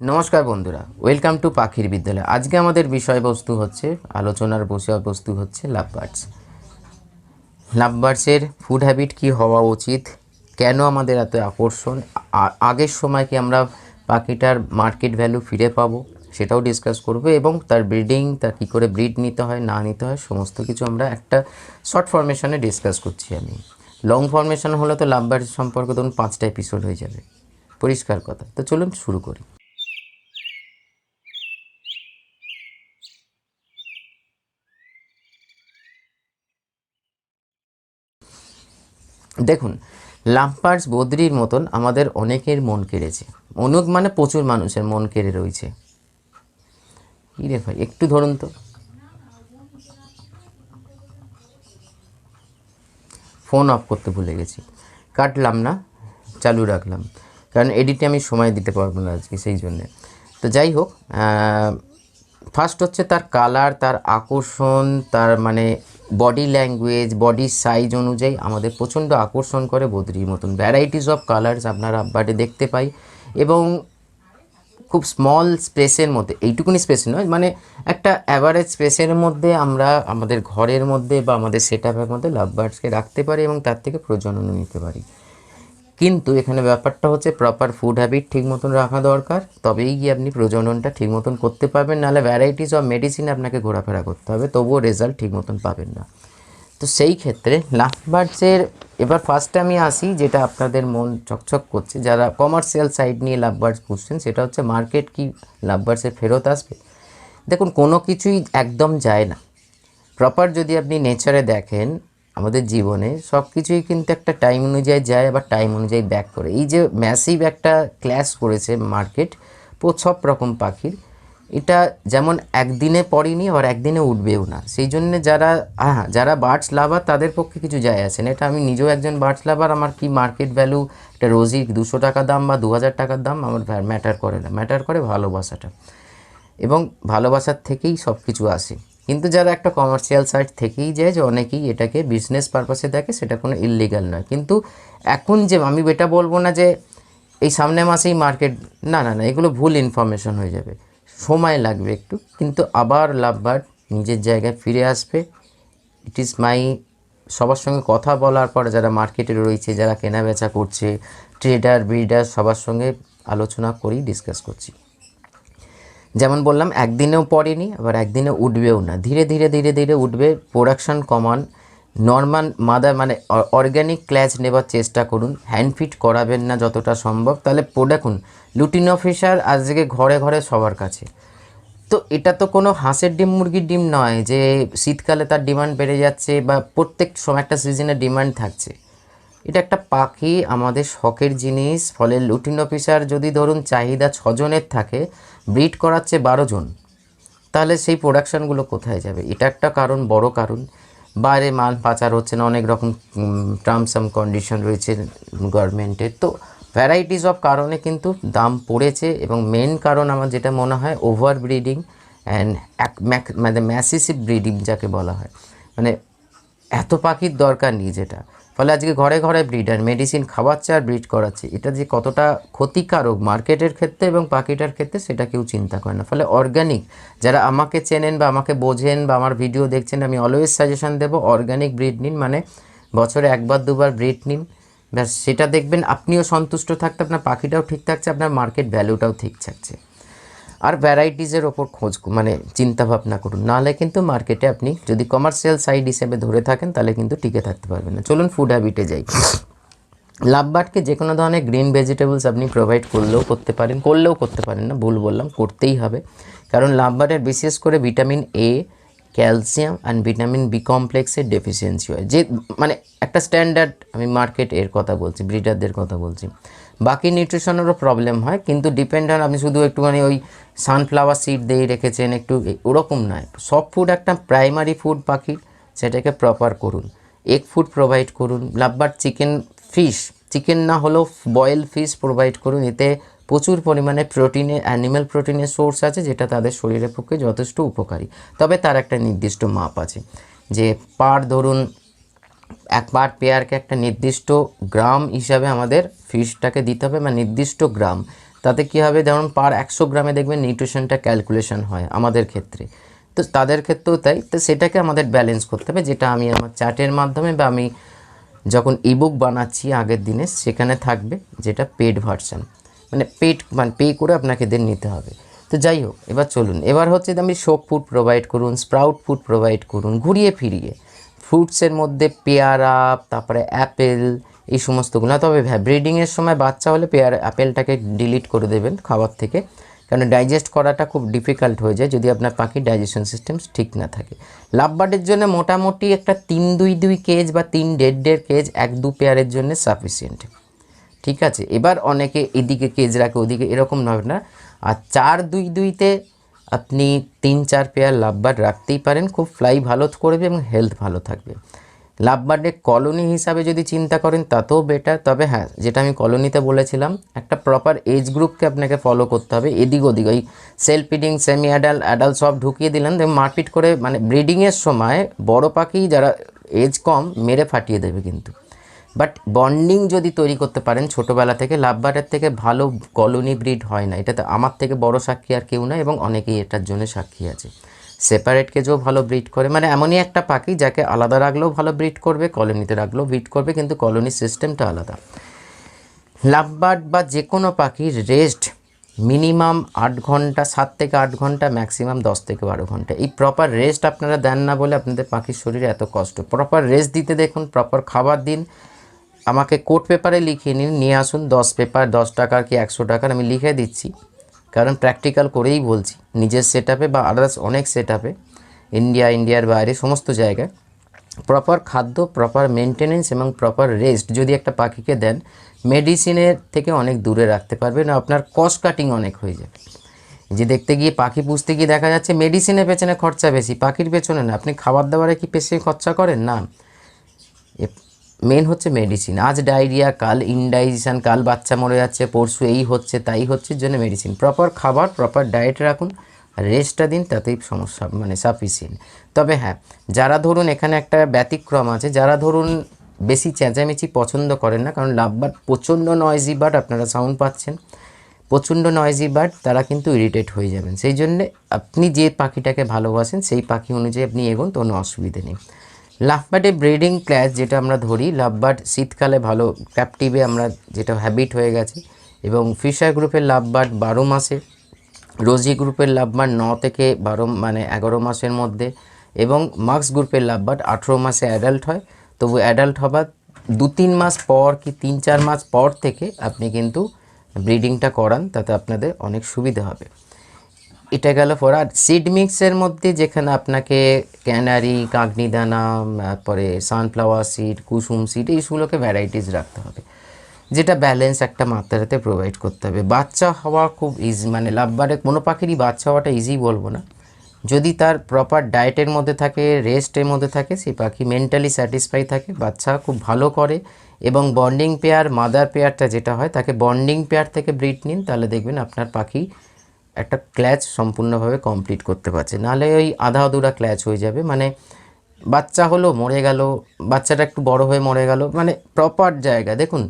নমস্কার বন্ধুরা, welcome to পাখির বিদ্যালয়। আজকে আমাদের বিষয়বস্তু হচ্ছে, আলোচনার বিষয়বস্তু হচ্ছে লাভ বার্ডস। লাভ বার্ডসের ফুড হ্যাবিট কী হওয়া উচিত? কেন আমাদের এত আকর্ষণ? আগের সময় কি আমরা পাখিটার মার্কেট ভ্যালু ফিরে পাবো? সেটাও ডিসকাস করব এবং তার ব্রিডিং তার কী করে ব্রিড নিতে হয়, না নিতে হয়, সমস্ত কিছু আমরা একটা শর্ট ফরমেশনে ডিসকাস করছি আমি। লং ফরমেশন হলে তো লাভ বার্ডস সম্পর্কে ধরুন পাঁচটা এপিসোড হয়ে যাবে। পরিষ্কার কথা। তো চলুন শুরু করি। দেখুন, লাম্পার্স বদ্রির মতন আমাদের অনেকের মন কেড়েছে। অনেক মানে প্রচুর মানুষের মন কেড়ে রয়েছে। কি রে ভাই, একটু ধরুন তো। ফোন অফ করতে ভুলে গেছি। কাটলাম না, চালু রাখলাম। কারণ এডিটে আমি সময় দিতে পারব না আজকে সেই জন্যে। তো যাই হোক ফার্স্ট হচ্ছে তার কালার তার আকর্ষণ, তার মানে বডি ল্যাঙ্গুয়েজ বডি সাইজ অনুযায়ী আমাদের প্রচণ্ড আকর্ষণ করে বদ্রির মতন। ভ্যারাইটিস অফ কালার্স আপনার আব্বাটে দেখতে পাই এবং খুব স্মল স্পেসের মধ্যে, এইটুকুনি স্পেস নয় মানে একটা অ্যাভারেজ স্পেসের মধ্যে আমরা আমাদের ঘরের মধ্যে বা আমাদের সেট আপের মধ্যে লাভ বার্ডসকে রাখতে পারি এবং তার থেকে প্রজনন নিতে পারি। কিন্তু এখানে ব্যাপারটা হচ্ছে প্রপার ফুড হ্যাবিট ঠিক মতন রাখা দরকার। তবেই গিয়ে আপনি প্রজননটা ঠিক মতন করতে পারবেন, নাহলে ভ্যারাইটিস অফ মেডিসিন আপনাকে ঘোরাফেরা করতে হবে, তবুও রেজাল্ট ঠিক মতন পাবেন না। তো সেই ক্ষেত্রে লাভ বার্ডসের এবার ফার্স্টে আমি আসি, যেটা আপনাদের মন চকচক করছে। যারা কমার্শিয়াল সাইড নিয়ে লাভ বার্ডস পুষছেন সেটা হচ্ছে মার্কেট কি লাভ বার্ডসের ফেরত আসবে। দেখুন, কোনো কিছুই একদম যায় না। প্রপার যদি আপনি নেচারে দেখেন আমাদের জীবনে সব কিছুই কিন্তু একটা টাইম অনুযায়ী যায়, আবার টাইম অনুযায়ী ব্যাক করে। এই যে ম্যাসিভ একটা ক্ল্যাশ করেছে মার্কেট সব রকম পাখির, এটা যেমন একদিনে পড়েনি, আবার একদিনে উঠবেও না। সেই জন্য যারা হ্যাঁ যারা বার্ডস লাভার তাদের পক্ষে কিছু যায় আসে না। এটা আমি নিজেও একজন বার্ডস লাভার আমার কি মার্কেট ভ্যালু একটা রোজই দুশো টাকা দাম বা দু হাজার টাকার দাম, আমার ম্যাটার করে না। ম্যাটার করে ভালোবাসাটা। এবং ভালোবাসার থেকেই সব কিছু আসে। কিন্তু যারা একটা কমার্শিয়াল সাইট থেকেই যায়, যে অনেকেই এটাকে বিজনেস পারপাসে দেখে, সেটা কোনো ইললিগাল নয়। কিন্তু এখন যে, আমি এটা বলব না যে, এই সামনে মাসেই মার্কেট না না না, এগুলো ভুল ইনফরমেশন হয়ে যাবে। সময় লাগবে একটু, কিন্তু আবার লাভবার নিজের জায়গায় ফিরে আসবে। ইট ইজ মাই সবার সঙ্গে কথা বলার পর যারা মার্কেটে রয়েছে, যারা কেনা বেচা করছে ট্রেডার ব্রিডার সবার সঙ্গে আলোচনা করেই ডিসকাস করছি। যেমন বললাম, একদিনেও পড়েনি, আবার একদিনে উঠবেও না। ধীরে ধীরে ধীরে ধীরে উঠবে প্রোডাকশান কমান নর্মাল মাদার মানে অর্গ্যানিক ক্ল্যাচ নেবার চেষ্টা করুন। হ্যান্ড ফিট করাবেন না যতটা সম্ভব। তাহলে দেখুন লুটিনো ফিশার আজকে ঘরে ঘরে সবার কাছে। তো এটা তো কোনো হাঁসের ডিম, মুরগির ডিম নয় যে শীতকালে তার ডিমান্ড বেড়ে যাচ্ছে বা প্রত্যেক সময় একটা সিজনে ডিমান্ড থাকছে। এটা একটা পাখি, আমাদের শখের জিনিস। ফলে লুটিন অফিসার যদি ধরুন চাহিদা ছজনের থাকে, ব্রিড করাচ্ছে বারো জন, তাহলে সেই প্রোডাকশানগুলো কোথায় যাবে? এটা একটা কারণ, বড় কারণ। বাইরে মাল পাচার হচ্ছে না, অনেক রকম টার্মস অ্যান্ড কন্ডিশন রয়েছে গভর্নমেন্টের তো ভ্যারাইটিস অফ কারণে কিন্তু দাম পড়েছে এবং মেন কারণ আমার যেটা মনে হয় ওভার ব্রিডিং অ্যান্ড এক মানে ম্যাসিসিভ ব্রিডিং যাকে বলা হয়। মানে এত পাখির দরকার নেই যেটা। ফলে আজকে ঘরে ঘরে ব্রিডার মেডিসিন খাওয়াচ্ছে আর ব্রিড করাচ্ছে। এটা যে কতটা ক্ষতিকারক মার্কেটের ক্ষেত্রে এবং পাখিটার ক্ষেত্রে সেটা কেউ চিন্তা করে না। ফলে অর্গানিক যারা আমাকে চেনেন বা আমাকে বোঝেন বা আমার ভিডিও দেখছেন, আমি অলওয়েজ সাজেশন দেবো অর্গানিক ব্রিড নিন মানে বছরে একবার, দুবার ব্রিড নিন। ব্যাস, সেটা দেখবেন, আপনিও সন্তুষ্ট থাকতে, আপনার পাখিটাও ঠিক থাকছে, আপনার মার্কেট ভ্যালুটাও ঠিক থাকছে। আর ভ্যারাইটিজের ওপর খোঁজ মানে চিন্তা ভাবনা করুন। নাহলে কিন্তু মার্কেটে আপনি যদি কমার্শিয়াল সাইড হিসেবে ধরে থাকেন, তাহলে কিন্তু টিকে থাকতে পারবেন না। চলুন ফুড হ্যাবিটে যাই। লাভবার্ডকে যে কোনো ধরনের গ্রিন ভেজিটেবলস আপনি প্রোভাইড করলেও করতে পারেন, করলেও করতে পারেন না, ভুল বললাম, করতেই হবে। কারণ লাভবার্ডের বিশেষ করে vitamin A calcium and vitamin B কমপ্লেক্সের ডেফিসিয়েন্সি হয়। যে মানে একটা স্ট্যান্ডার্ড আমি মার্কেট এর কথা বলছি ব্রিডারদের কথা বলছি। বাকি নিউট্রিশনেরও প্রবলেম হয়, কিন্তু ডিপেন্ড অন আপনি শুধু একটুখানি ওই সানফ্লাওয়ার সিড দিয়ে রেখেছেন, একটু ওরকম নয়। সব ফুড একটা প্রাইমারি ফুড পাখির সেটাকে প্রপার করুন। এগ ফুড প্রোভাইড করুন, লাভবার চিকেন ফিশ চিকেন না হলেও বয়েল ফিশ প্রোভাইড করুন, এতে প্রচুর পরিমাণে প্রোটিনে অ্যানিম্যাল প্রোটিনের সোর্স আছে, যেটা তাদের শরীরের পক্ষে যথেষ্ট উপকারী। তবে তার একটা নির্দিষ্ট মাপ আছে, যে পার ধরুন এক পার পেয়ারকে একটা নির্দিষ্ট গ্রাম হিসাবে আমাদের ফিশটাকে দিতে হবে বা নির্দিষ্ট গ্রাম। তাতে কী হবে? যেমন পার একশো গ্রামে দেখবেন নিউট্রিশনটা ক্যালকুলেশন হয় আমাদের ক্ষেত্রে। তো তাদের ক্ষেত্রেও তাই। তো সেটাকে আমাদের ব্যালেন্স করতে হবে, যেটা আমি আমার চার্টের মাধ্যমে বা আমি যখন ইবুক বানাচ্ছি আগের দিনে, সেখানে থাকবে, যেটা পেড ভার্সন মানে পেড মানে পে করে আপনাকে এদের নিতে হবে। তো যাই হোক, এবার চলুন। এবার হচ্ছে যে আমি শোক ফুড প্রোভাইড করুন স্প্রাউট ফুড প্রোভাইড করুন, ঘুরিয়ে ফিরিয়ে। ফ্রুটসের মধ্যে পেয়ারা, তারপরে অ্যাপেল এই সমস্তগুলো। তবে ব্রিডিংয়ের সময় বাচ্চা হলে পেয়ারা অ্যাপেলটাকে ডিলিট করে দেবেন খাবার থেকে। কারণ ডাইজেস্ট করাটা খুব ডিফিকাল্ট হয়ে যায় যদি আপনার পাখির ডাইজেশন সিস্টেম ঠিক না থাকে। লাভবার্ডের জন্য মোটামুটি একটা তিন দুই দুই কেজ বা তিন দেড় দেড় কেজ এক দু পেয়ারের জন্য সাফিসিয়েন্ট ঠিক আছে? এবার অনেকে এদিকে কেজ রাখে, ওদিকে এরকম নয় না। আর চার দুই দুইতে আপনি তিন, চার পেয়ার লাভবার্ড রাখতেই পারেন, খুব ফ্লাই ভালো করবে এবং হেলথ ভালো থাকবে। লাভবার্ডের কলোনি হিসাবে যদি চিন্তা করেন, তাতেও বেটার তবে হ্যাঁ যেটা আমি কলোনিতে বলেছিলাম, একটা প্রপার এজ গ্রুপকে আপনাকে ফলো করতে হবে, এদিক ওদিক, ওই self feeding semi adult adult সব ঢুকিয়ে দিলেন মারপিট করে মানে ব্রিডিংয়ের সময় বড় পাখি যারা এজ কম, মেরে ফাটিয়ে দেবে কিন্তু। বাট বন্ডিং যদি তৈরি করতে পারেন ছোটোবেলা থেকে, লাভবারের থেকে ভালো কলোনি ব্রিড হয় না। এটাতে আমার থেকে বড় সাক্ষী আর কেউ না এবং অনেকেই এটার জন্য সাক্ষী আছে। সেপারেট কেজও ভালো ব্রিড করে মানে এমনই একটা পাখি যাকে আলাদা রাখলেও ভালো ব্রিড করবে, কলোনিতে রাখলেও ব্রিড করবে, কিন্তু কলোনির সিস্টেমটা আলাদা। লাভবার্ড বা যে কোনো পাখির রেস্ট মিনিমাম আট ঘণ্টা, সাত থেকে আট ঘণ্টা, ম্যাক্সিমাম দশ থেকে বারো ঘণ্টা। এই প্রপার রেস্ট আপনারা দেন না বলে আপনাদের পাখির শরীরে এত কষ্ট। প্রপার রেস্ট দিতে দেখুন, প্রপার খাবার দিন আমাকে কোট পেপারে লিখিয়ে নিন, নিয়ে আসুন, দশ পেপার, দশ টাকার কি একশো টাকার আমি লিখে দিচ্ছি। কারণ প্র্যাকটিক্যাল করেই বলছি, নিজের সেট আপে বা আদার্স অনেক সেট ইন্ডিয়া, ইন্ডিয়ার বাইরে, সমস্ত জায়গায়, প্রপার খাদ্য, প্রপার মেনটেনেন্স এবং প্রপার রেস্ট যদি একটা পাখিকে দেন, মেডিসিনের থেকে অনেক দূরে রাখতে পারবেন আপনার কস্ট কাটিং অনেক হয়ে যাবে। যে দেখতে গিয়ে পাখি পুষতে গিয়ে দেখা যাচ্ছে মেডিসিনের পেছনে খরচা বেশি, পাখির পেছনে না, আপনি খাবার দাবারে কি বেশি খরচা করেন? না। মেন হচ্ছে মেডিসিন আজ ডায়রিয়া কাল ইনডাইজেশন কাল বাচ্চা মরে যাচ্ছে, পরশু এই হচ্ছে, তাই হচ্ছে জন্য মেডিসিন প্রপার খাবার প্রপার ডায়েট রাখুন, আর রেস্টটা দিন, তাতেই সমস্যা মানে সাফিসিয়েন্ট তবে হ্যাঁ যারা ধরুন এখানে একটা ব্যতিক্রম আছে, যারা ধরুন বেশি চেঁচামেচি পছন্দ করেন না, কারণ লাভবার্ড প্রচণ্ড নয়েজি বার্ড আপনারা সাউন্ড পাচ্ছেন, প্রচণ্ড নয়েজি বার্ড তারা কিন্তু ইরিটেট হয়ে যাবেন। সেই জন্যে আপনি যে পাখিটাকে ভালোবাসেন, সেই পাখি অনুযায়ী আপনি এগোন কোনো অসুবিধে নেই। লাভবার্ডে ব্রিডিং ক্লাস যেটা আমরা ধরি লাভবার্ড শীতকালে ভালো ক্যাপটিভে আমরা যেটা হ্যাবিট হয়ে গেছে এবং ফিশার গ্রুপের লাভবার্ড বারো মাসে, রোজি গ্রুপের লাভবার্ড ন থেকে বারো মানে এগারো মাসের মধ্যে এবং মার্কস গ্রুপের লাভবার্ড আঠেরো মাসে অ্যাডাল্ট হয়। তবু অ্যাডাল্ট হবার দু তিন মাস পর কি তিন চার মাস পর থেকে আপনি কিন্তু ব্রিডিংটা করান, তাতে আপনাদের অনেক সুবিধা হবে। এটা গেল ফর আর সিড মিক্সের মধ্যে যেখানে আপনাকে ক্যানারি কাগনি দানা তারপরে সানফ্লাওয়ার সিড কুসুম সিড এইগুলোকে ভ্যারাইটিস রাখতে হবে। যেটা ব্যালেন্স একটা মাত্রাতে প্রোভাইড করতে হবে। বাচ্চা হওয়া খুব ইজি মানে লাভবারে কোনো পাখিরই বাচ্চা হওয়াটা ইজি বলব না। যদি তার প্রপার ডায়েটের মধ্যে থাকে রেস্টের মধ্যে থাকে, সেই পাখি মেন্টালি স্যাটিসফাই থাকে, বাচ্চা খুব ভালো করে, এবং বন্ডিং পেয়ার মাদার পেয়ারটা যেটা হয়, তাকে বন্ডিং পেয়ার থেকে ব্রিড নিন, তাহলে দেখবেন আপনার পাখি একটা ক্ল্যাচ সম্পূর্ণভাবে কমপ্লিট করতে পারছে। নাহলে ওই আধা আধুরা ক্ল্যাচ হয়ে যাবে। মানে বাচ্চা হলো, মরে গেল, বাচ্চাটা একটু বড় হয়ে মরে গেল মানে প্রপার জায়গা। দেখুন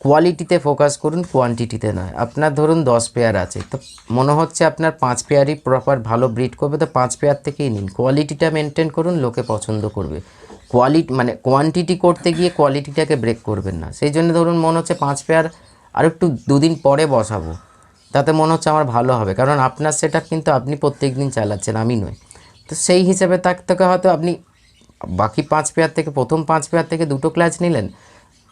কোয়ালিটিতে ফোকাস করুন কোয়ান্টিটিতে নয়। আপনার ধরুন দশ পেয়ার আছে, তো মনে হচ্ছে আপনার পাঁচ পেয়ারই প্রপার ভালো ব্রিড করবে, তো পাঁচ পেয়ার থেকেই নিন। কোয়ালিটিটা মেনটেন করুন, লোকে পছন্দ করবে। কোয়ালিটি মানে কোয়ান্টিটি করতে গিয়ে কোয়ালিটিটাকে ব্রেক করবেন না। সেই জন্য ধরুন মনে হচ্ছে পাঁচ পেয়ার আর একটু দুদিন পরে বসাবো। তাতে মনে হচ্ছে আমার ভালো হবে। কারণ আপনার সেটা কিন্তু আপনি প্রত্যেক দিন চালাচ্ছেন, আমি নয়। তো সেই হিসেবে তার থেকে হয়তো আপনি বাকি পাঁচ পেয়ার থেকে, প্রথম পাঁচ পেয়ার থেকে দুটো ক্লাচ নিলেন।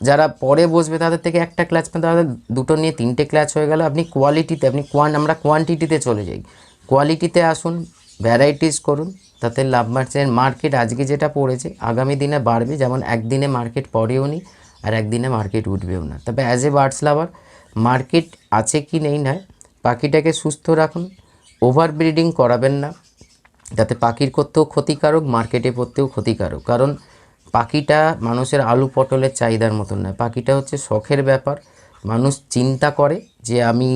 যারা পরে বসবে তাদের থেকে একটা ক্লাচ পেয়ে তাদের দুটো নিয়ে তিনটে ক্লাচ হয়ে গেল। আপনি কোয়ালিটিতে আপনি কোয়ান আমরা কোয়ান্টিটিতে চলে যাই। কোয়ালিটিতে আসুন ভ্যারাইটিস করুন, তাতে লাভ মার্চের মার্কেট আজকে যেটা পড়েছে, আগামী দিনে বাড়বে। যেমন একদিনে মার্কেট পড়েও নি, আর একদিনে মার্কেট উঠবেও না। তবে as a birds lover market আছে কি নেই নয় পাখিটাকে সুস্থ রাখুন ওভার ব্রিডিং করাবেন না, যাতে পাখির করতেও ক্ষতিকারক, মার্কেটে পড়তেও ক্ষতিকারক। কারণ পাখিটা মানুষের আলু পটলের চাহিদার মতন নয়। পাখিটা হচ্ছে শখের ব্যাপার। মানুষ চিন্তা করে যে আমি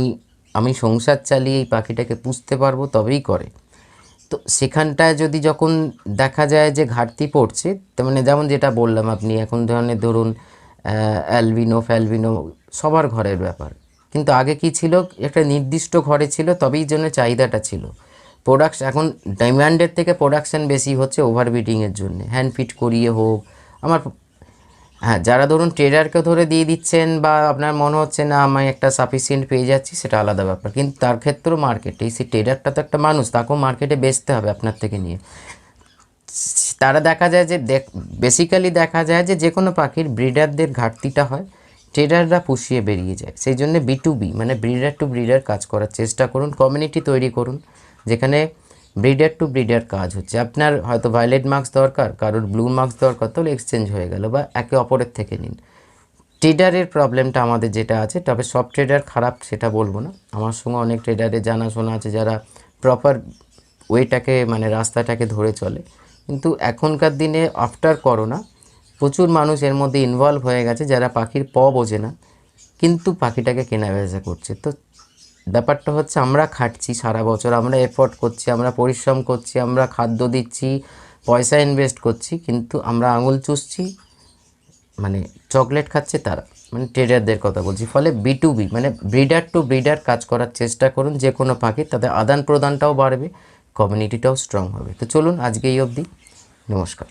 আমি সংসার চালিয়ে এই পাখিটাকে পুষতে পারব, তবেই করে। তো সেখানটায় যদি যখন দেখা যায় যে ঘাটতি পড়ছে মানে যেমন যেটা বললাম আপনি, এখন ধরনের ধরুন অ্যালবিনো, ফ্যালবিনো সবার ঘরের ব্যাপার। কিন্তু আগে কি ছিল? একটা নির্দিষ্ট ঘরে ছিল, তবেই জন্য চাহিদাটা ছিল। প্রোডাক্ট এখন ডিমান্ডের থেকে প্রোডাকশান বেশি হচ্ছে ওভারবিডিংয়ের জন্য। হ্যান্ড ফিট করিয়ে হোক, আমার হ্যাঁ যারা ধরুন ট্রেডারকে ধরে দিয়ে দিচ্ছেন বা আপনার মনে হচ্ছে না, আমি একটা সাফিসিয়েন্ট পেয়ে যাচ্ছি, সেটা আলাদা ব্যাপার। কিন্তু তার ক্ষেত্রেও মার্কেটে সেই ট্রেডারটা তো একটা মানুষ, তাকেও মার্কেটে বেচতে হবে আপনার থেকে নিয়ে। তারা দেখা যায় যে বেসিক্যালি দেখা যায় যে যে কোনো পাখির ব্রিডারদের ঘাটতিটা হয়। ট্রেডাররা পুষিয়ে বেরিয়ে যায়। সেই জন্য বি টু বি মানে ব্রিডার টু ব্রিডার কাজ করার চেষ্টা করুন কমিউনিটি তৈরি করুন, যেখানে ব্রিডার টু ব্রিডার কাজ হচ্ছে। আপনার হয়তো ভায়োলেট মার্কস দরকার, কারোর ব্লু মার্কস দরকার, তাহলে এক্সচেঞ্জ হয়ে গেল বা একে অপরের থেকে নিন। ট্রেডারের প্রবলেমটা আমাদের যেটা আছে, তবে সব ট্রেডার খারাপ সেটা বলব না। আমার সঙ্গে অনেক ট্রেডারের জানাশোনা আছে যারা প্রপার ওয়েটাকে মানে রাস্তাটাকে ধরে চলে। কিন্তু এখনকার দিনে আফটার করোনা প্রচুর মানুষ এর মধ্যে ইনভলভ হয়ে গেছে যারা পাখির প বোঝে না, কিন্তু পাখিটাকে কেনা বেচা করছে। তো ব্যাপারটা হচ্ছে আমরা খাটছি সারা বছর, আমরা এফোর্ট করছি, আমরা পরিশ্রম করছি, আমরা খাদ্য দিচ্ছি, পয়সা ইনভেস্ট করছি, কিন্তু আমরা আঙুল চুষছি মানে চকলেট খাচ্ছে তারা মানে ট্রেডারদের কথা বলছি। ফলে বি টু বি মানে ব্রিডার টু ব্রিডার কাজ করার চেষ্টা করুন, যে কোনো পাখি তাদের আদান প্রদানটাও বাড়বে কমিউনিটিটাও স্ট্রং হবে। তো চলুন আজকে এই অবধি, নমস্কার।